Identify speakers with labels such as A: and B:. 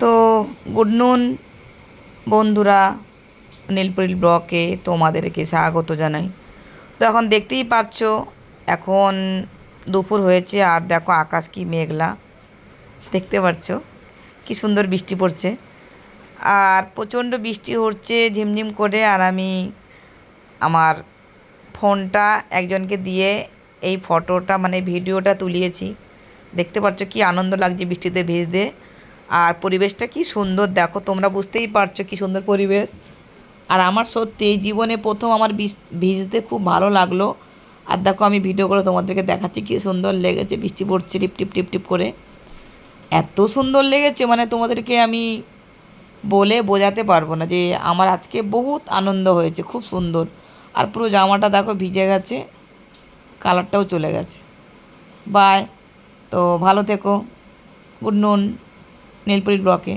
A: তো গুড নুন বন্ধুরা, নীলপুরিল ব্লকে তোমাদেরকে স্বাগত জানাই। তো এখন দেখতেই পাচ্ছ, এখন দুপুর হয়েছে আর দেখো আকাশ কি মেঘলা। দেখতে পাচ্ছ, কি সুন্দর বৃষ্টি পড়ছে। আর প্রচণ্ড বৃষ্টি হচ্ছে ঝিমঝিম করে আর আমি আমার ফোনটা একজনকে দিয়ে এই ফটোটা মানে ভিডিওটা তুলিয়েছি। দেখতে পাচ্ছ কি আনন্দ লাগছে বৃষ্টিতে ভিজতে। আর পরিবেশটা কি সুন্দর, দেখো তোমরা বুঝতেই পারছ কি সুন্দর পরিবেশ। আর আমার সত্যি জীবনে প্রথম আমার ভিজতে খুব ভালো লাগল। আর দেখো আমি ভিডিও করে তোমাদেরকে দেখাচ্ছি কি সুন্দর লেগেছে, বৃষ্টি পড়ছে, টিপ টিপ টিপ টিপ করে। এত সুন্দর লেগেছে মানে তোমাদেরকে আমি বলে বোঝাতে পারব না যে আমার আজকে বহুত আনন্দ হয়েছে, খুব সুন্দর। আর পুরো জামাটা দেখো ভিজে গেছে কালারটাও চলে গেছে। বাই তো ভালো থেকো, গুড নুন। নীলপুরি ব্লকে